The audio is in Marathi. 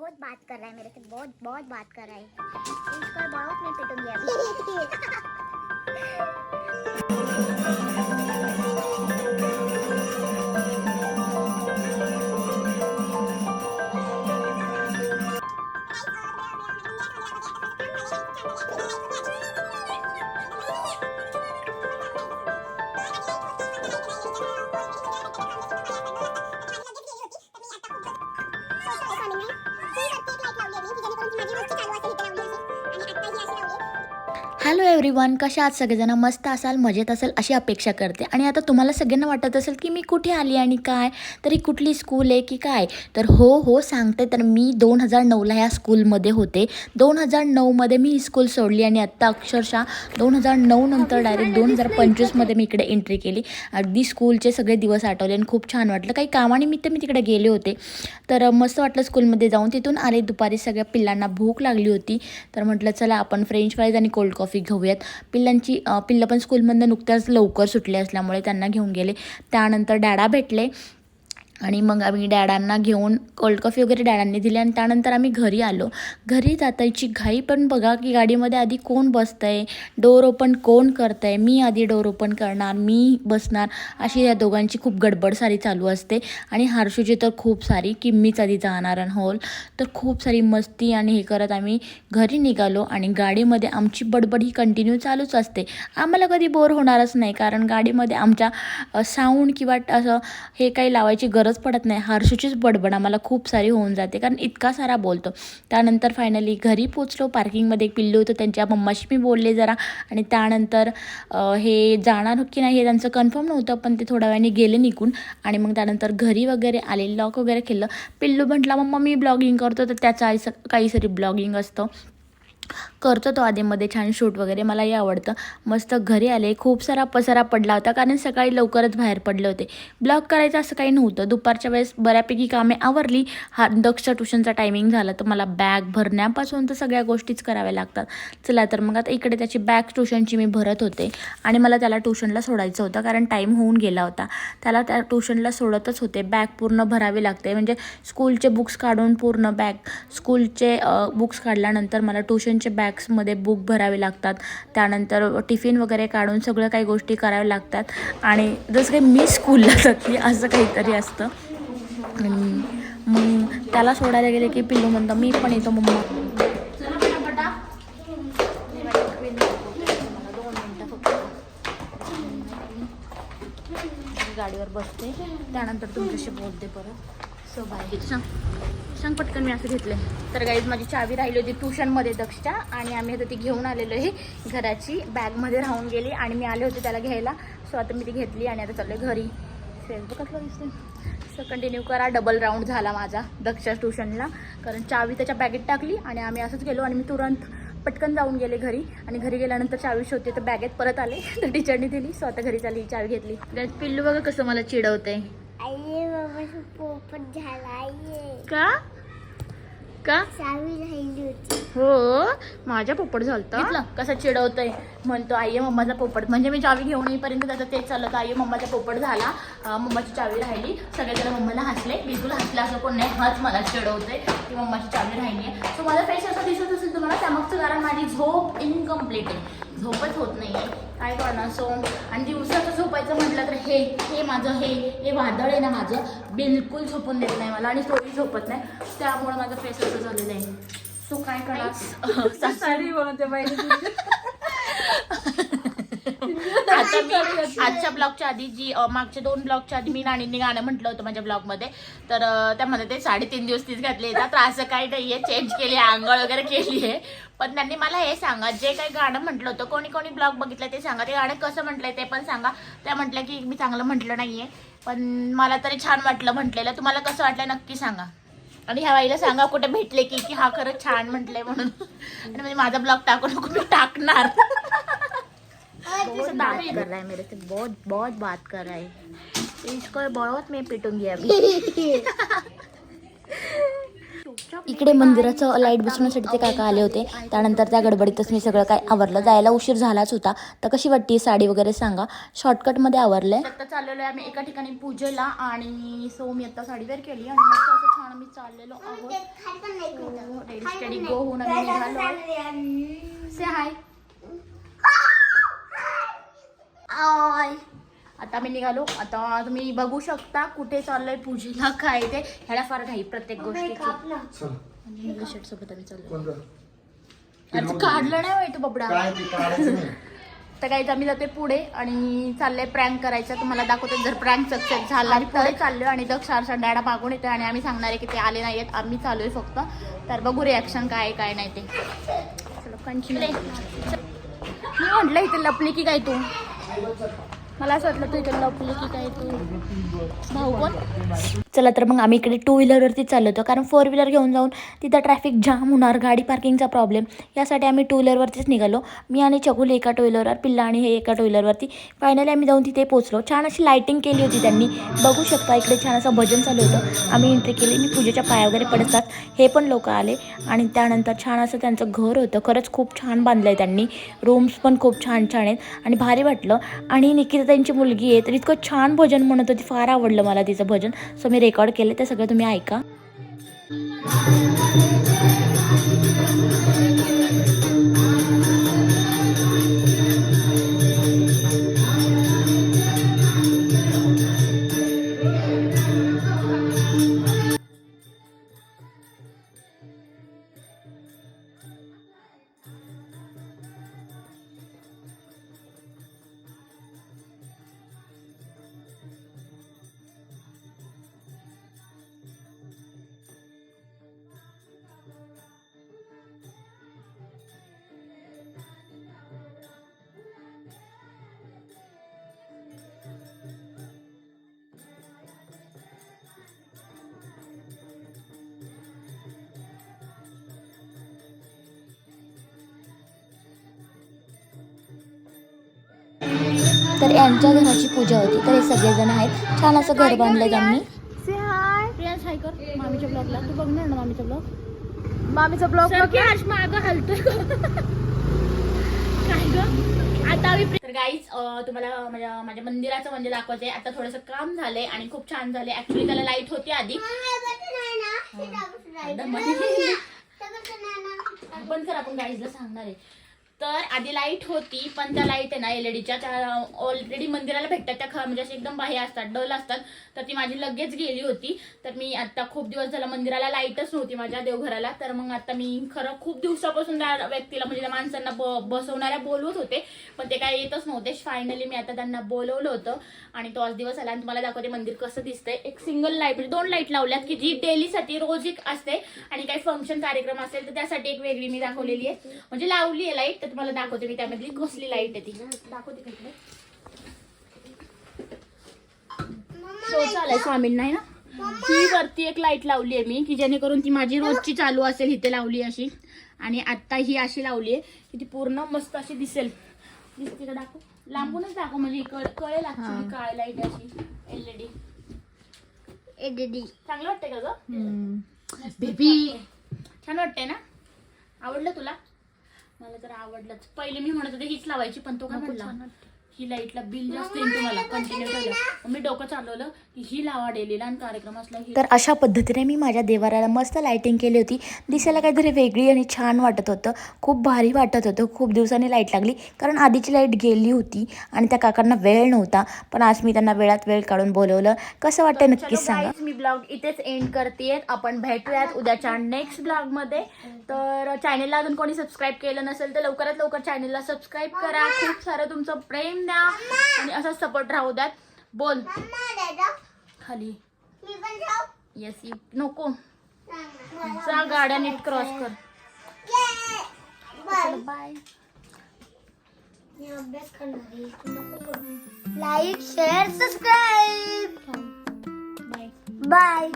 बहुत बात कर रहा है मेरे से बहुत बहुत बात कर रहा है। इसको बहुत मैं पिटूंगी अभी। हॅलो एव्हरीवन कशा आहात? सगळेजण मस्त असाल मजेत असेल अशी अपेक्षा करते. आणि आता तुम्हाला सगळ्यांना वाटत असेल की मी कुठे आली आणि काय? तरी कुठली स्कूल आहे की काय? तर हो हो सांगते. तर मी दोन हजार नऊला ह्या स्कूलमध्ये होते. दोन हजार नऊमध्ये मी ही स्कूल सोडली आणि आत्ता अक्षरशः दोन हजार नऊ नंतर डायरेक्ट दोन हजार पंचवीसमध्ये मी इकडे एंट्री केली. अगदी स्कूलचे सगळे दिवस आठवले आणि खूप छान वाटलं. काही कामानिमित्त मी तिकडे गेले होते. तर मस्त वाटलं स्कूलमध्ये जाऊन. तिथून आले दुपारी सगळ्या पिल्लांना भूक लागली होती. तर म्हटलं चला आपण फ्रेंच फ्राईज आणि कोल्ड कॉफी घेऊयात. पिल्लांची पिल्लं पण स्कूलमधनं नुकत्याच लवकर सुटले असल्यामुळे त्यांना घेऊन गेले. त्यानंतर डॅडा भेटले. आणि मग आम्ही डॅडांना घेऊन कोल्ड कॉफी वगैरे डॅडांनी दिली आणि त्यानंतर आम्ही घरी आलो. घरी जातायची घाई पण बघा की गाडीमध्ये आधी कोण बसतं आहे डोर ओपन कोण करतं आहे मी आधी डोर ओपन करणार मी बसणार? अशी या दोघांची खूप गडबड सारी चालू असते. आणि हर्षूची तर खूप सारी की मीच आधी जाणार आणि होल. तर खूप सारी मस्ती आणि हे करत आम्ही घरी निघालो आणि गाडीमध्ये आमची बडबड ही कंटिन्यू चालूच असते. आम्हाला कधी बोर होणारच नाही कारण गाडीमध्ये आमच्या साऊंड किंवा असं हे काही लावायची गरज पडत नाही. हर्षूचीच बडबड आम्हाला खूप सारी होऊन जाते. कारण इतका सारा बोलतो. त्यानंतर फायनली घरी पोचलो पार्किंगमध्ये एक पिल्लू होतं. त्यांच्या मम्माशी मी बोलले जरा. आणि त्यानंतर हे जाणार की नाही हे त्यांचं कन्फर्म नव्हतं. पण ते थोड्या वेळाने गेले निघून. आणि मग त्यानंतर घरी वगैरे आले. लॉक वगैरे केलं. पिल्लू म्हटला मम्मा मी ब्लॉगिंग करतो. तर त्याचं आई काहीतरी ब्लॉगिंग असतं. करतो तो आधीमध्ये छान शूट वगैरे मलाही आवडतं. मस्त घरी आले खूप सारा पसारा पडला होता कारण सकाळी लवकरच बाहेर पडले होते. ब्लॉग करायचं असं काही नव्हतं. दुपारच्या वेळेस बऱ्यापैकी कामे आवरली. हा दक्षच्या ट्युशनचा टायमिंग झाला तर मला बॅग भरण्यापासून तर सगळ्या गोष्टीच कराव्या लागतात. चला तर मग आता इकडे त्याची बॅग ट्युशनची मी भरत होते. आणि मला त्याला ट्युशनला सोडायचं होतं कारण टाईम होऊन गेला होता. त्याला त्या ट्युशनला सोडतच होते. बॅग पूर्ण भरावी लागते. म्हणजे स्कूलचे बुक्स काढून पूर्ण बॅग स्कूलचे बुक्स काढल्यानंतर मला ट्युशन टिफिनचे बॅग्समध्ये बुक भरावे लागतात. त्यानंतर टिफिन वगैरे काढून सगळं काही गोष्टी कराव्या लागतात. आणि जसं काही मी स्कूलला जाते असं काहीतरी असतं. मग त्याला सोडायला गेले की पिल्लू म्हणतं मी पण येतो मम्मा. गाडीवर बसते. त्यानंतर तुमच्याशी बोलते परत. सो बाय सांग सांग पटकन मी असं घेतले तर गाईज माझी चावी राहिली होती ट्युशनमध्ये दक्षच्या आणि आम्ही आता ती घेऊन आलेलो आहे. घराची बॅगमध्ये राहून गेली आणि मी आले होते त्याला घ्यायला. सो आता मी ती घेतली आणि आता चालले घरी. फेसबुक कसलं दिसते सो कंटिन्यू करा. डबल राऊंड झाला माझा दक्षच्या ट्युशनला. कारण चावी त्याच्या बॅगेत टाकली आणि आम्ही असंच गेलो आणि मी तुरंत पटकन जाऊन गेले घरी. आणि घरी गेल्यानंतर चावी शोधते तर बॅगेत परत आले. तर टीचरनी दिली. सो आता घरी चालली चावी घेतली. पिल्लू बघा कसं मला चिडवते आइए बाबा पोपट झाला का? का? चावी राहिली होती. हो माझ्या पोपट झालतं. कसं चिडवतंय? म्हणतो आई मम्माचा पोपट. म्हणजे मी चावी घेऊन येईपर्यंत त्याचं तेच चाललं आई मम्माचा पोपट झाला. मम्माची चावी राहिली. सगळेजण मम्माला हसले. बिलकुल हसला असं कोण नाही. हाच मला चिडवते की मम्माची चावी राहिली आहे. सो माझा फेस असं दिसत असेल तुम्हाला त्यामागचं कारण माझी झोप इनकम्प्लीट आहे. झोपच होत नाही आहे काय करणार सो आणि दिवसाचं झोपायचं म्हटलं तर हे हे माझं हे हे वादळ आहे ना माझं बिलकुल झोपून देत नाही मला आणि तोही झोपत नाही. त्यामुळे माझं फेस असं झालेलं आहे. सो काय करणार? साडी बाईने आता मी आजच्या ब्लॉगच्या आधी जी अ, मागच्या दोन ब्लॉगच्या आधी मी नाणींनी गाणं म्हटलं होतं माझ्या ब्लॉगमध्ये. तर अ, त्यामध्ये ते साडेतीन दिवस तीच घातले तर असं काही नाहीये चेंज केली आंघोळ वगैरे केली आहे. पण त्यांनी मला हे सांगा जे काही गाणं म्हटलं होतं कोणी कोणी ब्लॉग बघितलं ते सांगा. ते गाणं कसं म्हटलंय ते पण सांगा. त्या म्हटलं की मी चांगलं म्हटलं नाहीये. पण मला तरी छान वाटलं म्हटलेलं. तुम्हाला कसं वाटलं नक्की सांगा. आणि ह्या बाईला सांगा कुठे भेटले की की हा खरंच छान म्हटलंय म्हणून. आणि म्हणजे माझा ब्लॉग टाकू नको मी टाकणार. बहुत बात कर रहा है मेरे से बहुत बहुत बात कर रहा है। इसको बहुत मैं पिटूंगी अभी। इकडे मंदिराचं लाइट बसवण्यासाठी ते काका आले होते. त्यानंतर त्या गडबडीतच मी सगळं काय आवरलं. जायला उशीर झालाच होता. तर कशी वाटते साडी वगैरे सांगा. शॉर्टकटमध्ये आवरलंय. आता चाललेलो आहे आम्ही एका ठिकाणी पूजेला आणि सो मी आता साडी वेअर केली आणि मस्त असं छान आम्ही चाललेलो आहोत. स्टडी गो होऊन आम्ही निघालो. Say hi I. आता आम्ही निघालो. आता तुम्ही बघू शकता कुठे चाललोय पूजेला काय ते. ह्याला फार घाई प्रत्येक गोष्टीची. चल. आणि शर्ट सोबत आम्ही चाललो कोणतं? अरे काढलं नाही बबडा. ते नाही. तर काही आम्ही जाते पुढे आणि चाललंय प्रँक करायचं. तुम्हाला दाखवतो जर प्रँक सक्सेस झाला पुढे चाललोय आणि दक्ष सारसा डॅडा मागून येतोय आणि आम्ही सांगणार आहे की ते आले नाहीयेत. आम्ही चालू आहे फक्त. तर बघू रिॲक्शन काय काय नाही ते. चलो कंटिन्यू मी म्हटलं इथे लपली की काय तू? मला असं वाटलं तू इकडे लपली की काय तू भाऊ कोण चला तर मग आम्ही इकडे टू व्हीलरवरती चाललो होतो कारण फोर व्हीलर घेऊन जाऊन तिथं ट्रॅफिक जाम होणार गाडी पार्किंगचा प्रॉब्लेम यासाठी आम्ही टू व्हीलरवरतीच निघालो. मी आणि चकुली एका टू व्हीलरवर पिल्ला आणि हे एका टू व्हीलरवरती फायनली आम्ही जाऊन तिथे पोचलो छान अशी लाईटिंग केली होती त्यांनी. बघू शकता इकडे छान असं भजन चालू होतं. आम्ही एंट्री केली मी पूजेच्या पाया वगैरे पडतात. हे पण लोक आले. आणि त्यानंतर छान असं त्यांचं घर होतं. खरंच खूप छान बांधलं आहे त्यांनी. रूम्स पण खूप छान छान आहेत. आणि भारी वाटलं. आणि निकिता त्यांची मुलगी आहे तर इतकं छान भजन म्हणत होती. फार आवडलं मला तिचं भजन. सो मी रेकॉर्ड केले ते सगळं तुम्ही ऐका. तर यांच्या घराची पूजा होती. तर हे सगळेजण आहेत. छान असं घर बांधलं त्यांनी. से हाय प्रियांश हाय कर. मामीच्या ब्लॉगला तू बघणार ना मामीचा ब्लॉग मामीचा ब्लॉग आज मागं हलतोय. काय ग? आता आम्ही तर गाईच तुम्हाला माझ्या माझ्या मंदिराचं म्हणजे दाखवायचंय. आता थोडंसं काम झालंय आणि खूप छान झालंय. ऍक्च्युली त्याला लाइट होती आधी. बंद कर आपण गाईजला सांगणार आहे. तर आधी लाइट होती पण त्या लाइट आहे ना एलईडीच्या त्या ऑलरेडी मंदिराला भेटतात त्या ख- म्हणजे असे एकदम बाह्य असतात डल असतात. तर ती माझी लगेच गेली होती. तर मी आता खूप दिवस झाला मंदिराला लाईटच नव्हती माझ्या देवघराला. तर मग आता मी खरं खूप दिवसापासून त्या व्यक्तीला म्हणजे त्या माणसांना ब बसवणाऱ्या बोलवत होते. पण ते काय येतच नव्हते. फायनली मी आता त्यांना बोलवलं होतं. आणि तो आज दिवस आला आणि तुम्हाला दाखवते मंदिर कसं दिसतंय. एक सिंगल लाइट म्हणजे दोन लाइट लावल्यात की जी डेलीसाठी रोज एक असते. आणि काही फंक्शन कार्यक्रम असेल तर त्यासाठी एक वेगळी मी दाखवलेली आहे. म्हणजे लावली आहे लाइट तुम्हाला दाखवते मी त्यामधली कसली लाइट आहे ती. दाखवते शो चालाय स्वामींना आहे ना? ही वरती एक लाइट लावली आहे मी की जेणेकरून ती माझी रोजची चालू असेल इथे लावली अशी. आणि आता ही अशी लावली आहे की ती पूर्ण मस्त अशी दिसेल. दिसते का दाखव. लांबूनच दाखव म्हणजे कळ- कळेल काय लाइट अशी. एलईडी एडीडी चांगलं वाटतंय का ग? बेबी छान वाटतंय ना? आवडलं तुला? मला तर आवडलंच. पहिले मी म्हणत होते हीच लावायची पण तो काय म्हणला? ही लाईटला बिल जास्त येईल तुम्हाला. कंटिन्यू ठेवलं मी डोकं चालवलं की ही लावा डेलीला आणि कार्यक्रम असला की तर अशा पद्धतीने मी माझ्या देवाराला मस्त लाईटिंग केली होती. दिसायला काहीतरी वेगळी आणि छान वाटत होतं. खूप भारी वाटत होतं. खूप दिवसांनी लाइट लागली. कारण आधीची लाइट गेली होती आणि त्या काकांना वेळ नव्हता. पण आज मी त्यांना वेळात वेळ काढून बोलवलं. कसं वाटतं नक्कीच सांगा. मी ब्लॉग इथेच एंड करते आपण भेटूयात उद्याच्या नेक्स्ट ब्लॉगमध्ये. तर चॅनेलला अजून कोणी सबस्क्राईब केलं नसेल तर लवकरात लवकर चॅनेलला सबस्क्राईब करा. खूप सारं तुमचं प्रेम द्या आणि असा सपोर्ट राहू द्यात. बोल. खाली. येस नको. जा गाड्या नीट क्रॉस कर. Bye like share subscribe bye bye